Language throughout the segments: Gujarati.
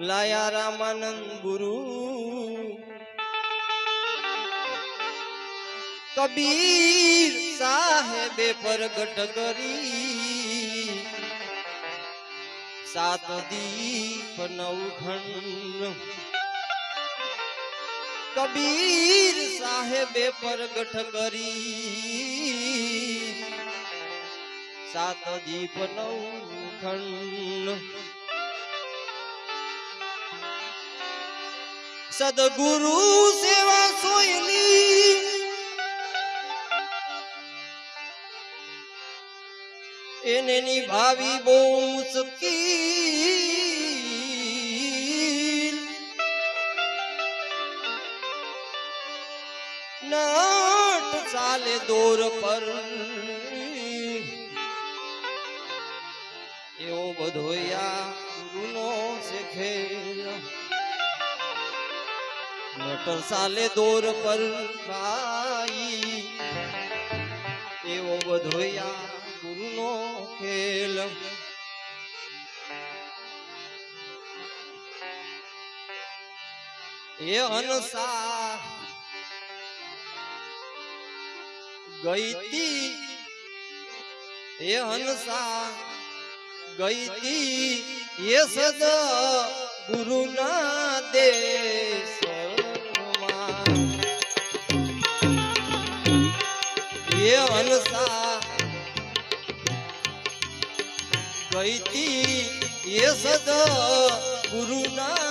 લાયા રામાનંદ ગુરુ. કબીર સાહેબે પ્રગટ કરી. સાત દીપ નવ ખંડ કબીર સાહેબે પ્રગટ કરી. સાત દીપ નવ ખંડ સદગુરુ સેવા સોયલી. એને નિભાવી બહુ મુશ્કિલ. નાટ ચાલે દોર પર. એવો બધો યા ગુનો છે નટર સાલે દોર પર ભાઈ. એવો બધો ગુરુનો ખેલ. એ અનસા ગઈતી. એ હંસા ગઈતી. એ સદ ગુરુના દેશમાં એ હંસા ગઈતી એ સદ ગુરુના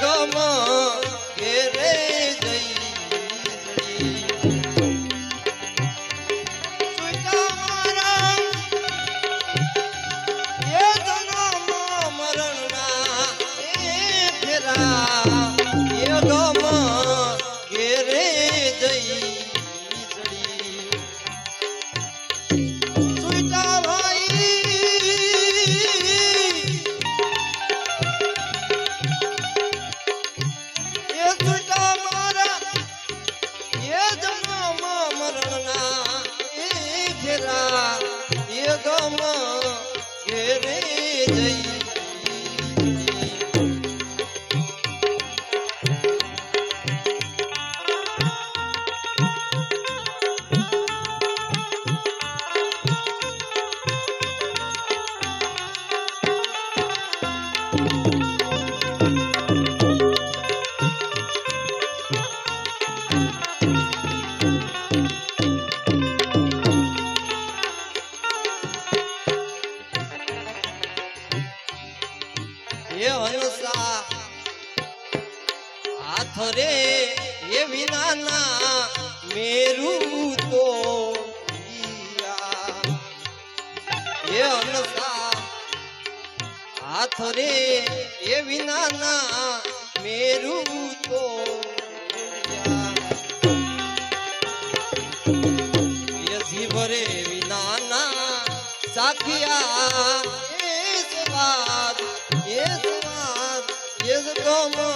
ગમ ઘેરે એ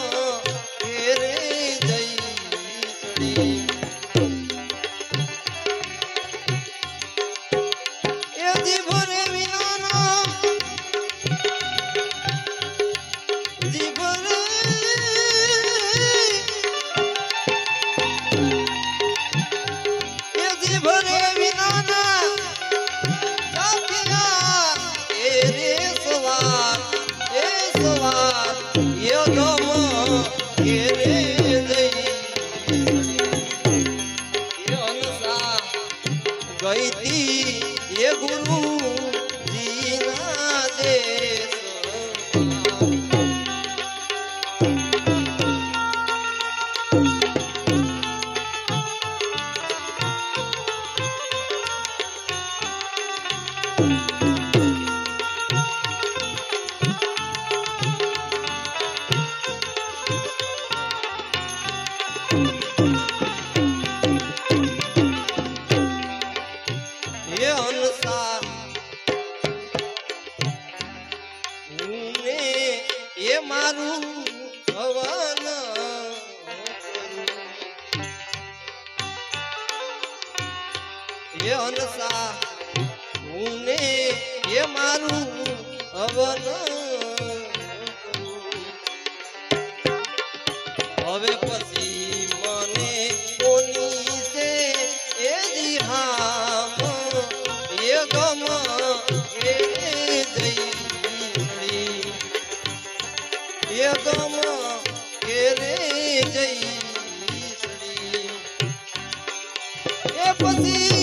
Brasil.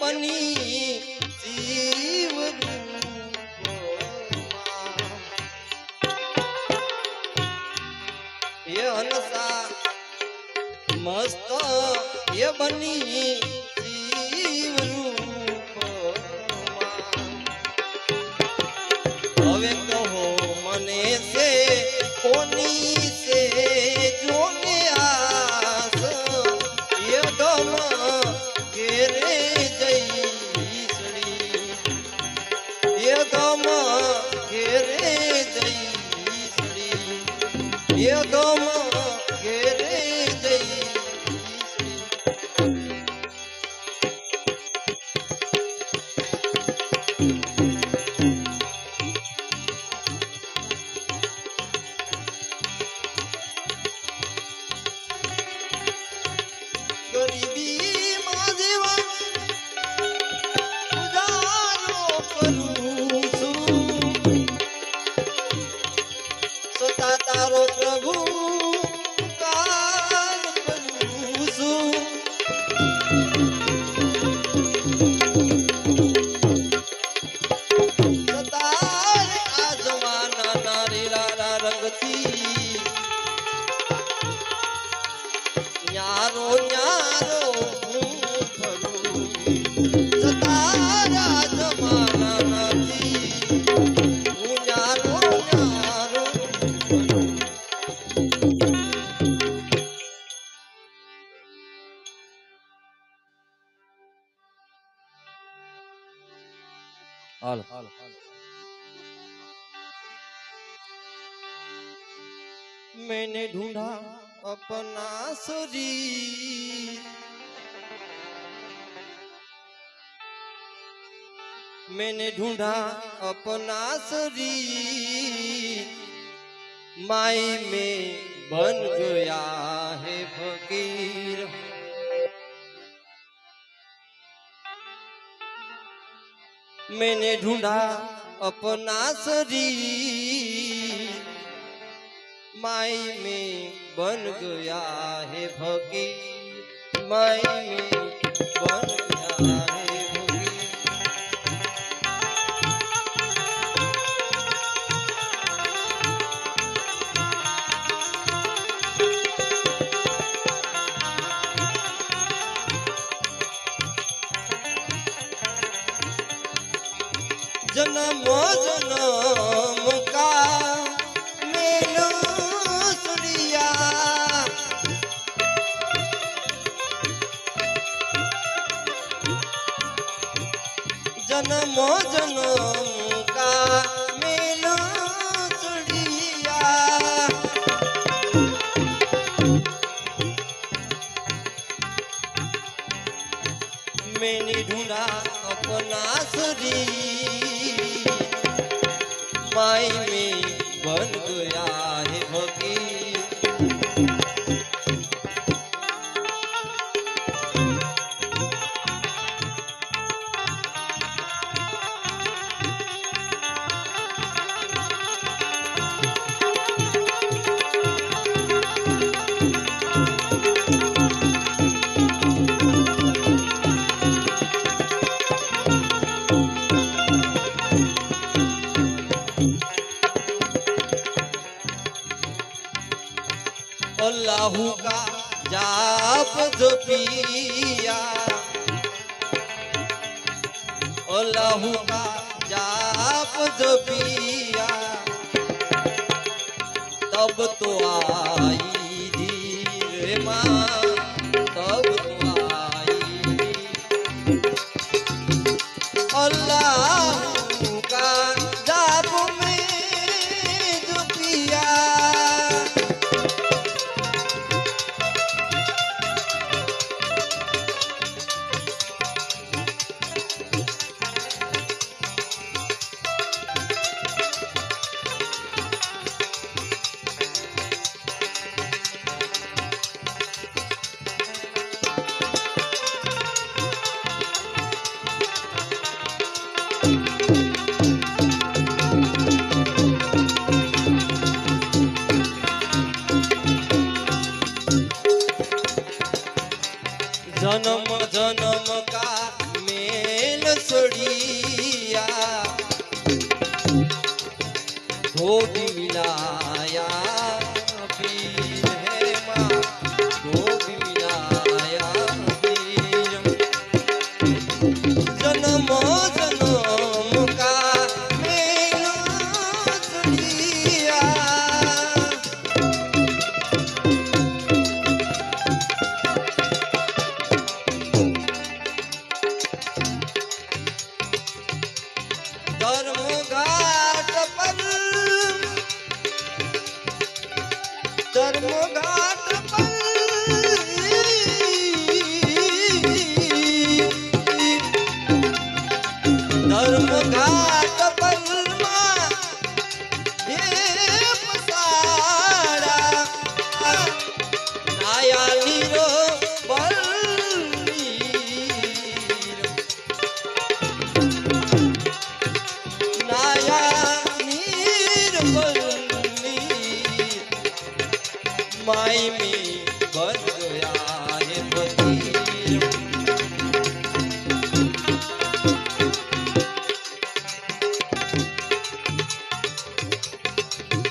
બની જીવ એ હનસા મસ્ત એ બની मैंने ढूंढा अपना सूरी मैंने ढूंढा अपना सूरी माई में बन गया है फकीर। मैंने ढूंढा अपना शरीर माई में बन गया है भगी माई में बन Peace.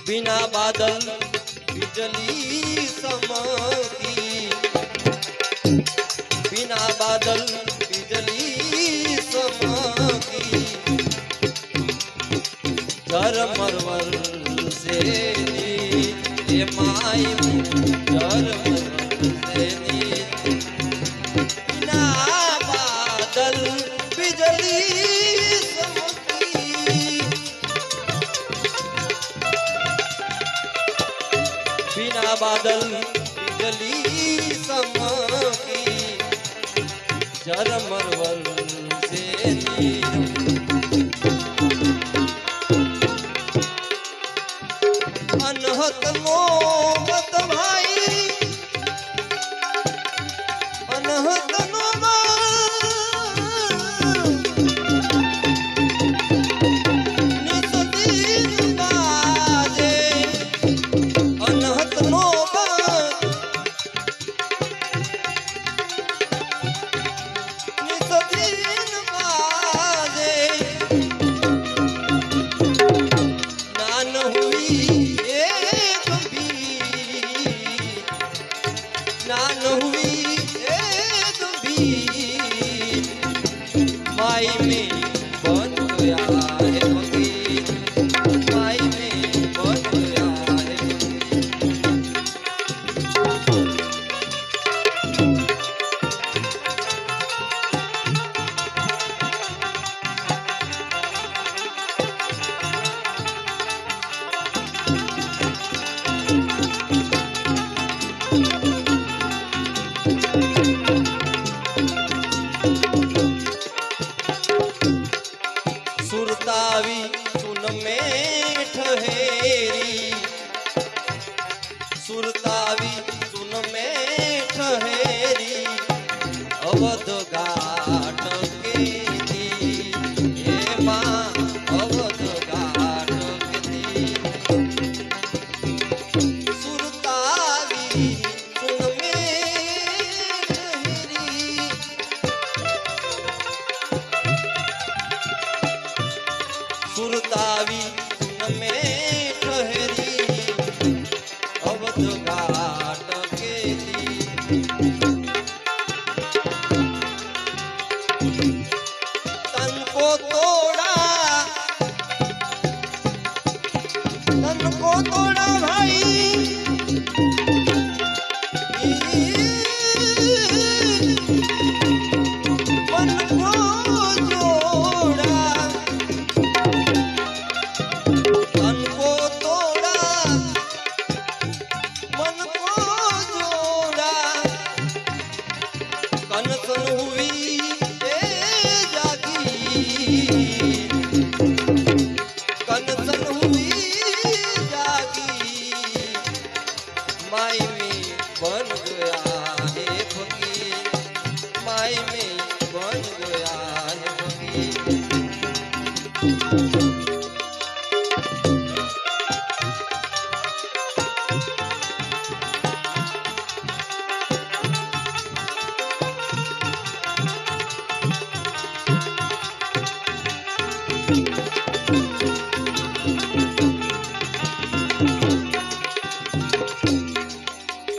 बिना बादल बिजली समाती बिना बादल बिजली समाती झरमरवर से माई झरमर காதல்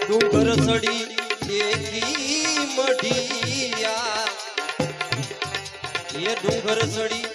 ડુંગર સડી જેથી મઢિયા. એ ડુંગર સડી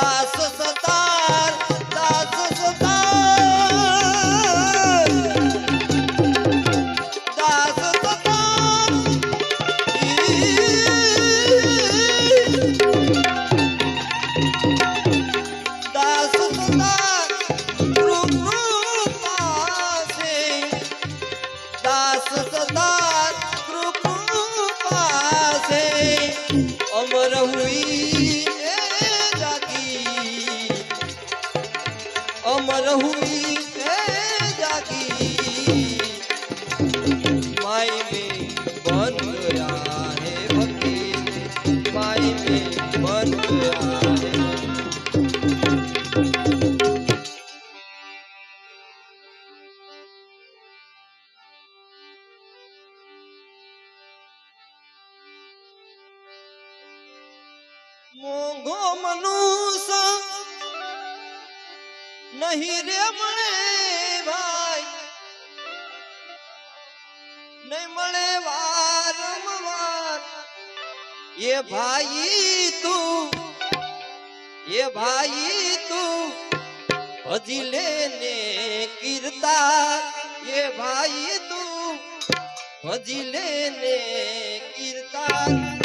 का મોંઘો મનુષ નહીં રે મળે ભાઈ. નહીં મળે વારંવાર એ ભાઈ તું, એ ભાઈ તું ભજી લેને કીર્તા. એ ભાઈ તું ભજી લેને કીર્તા.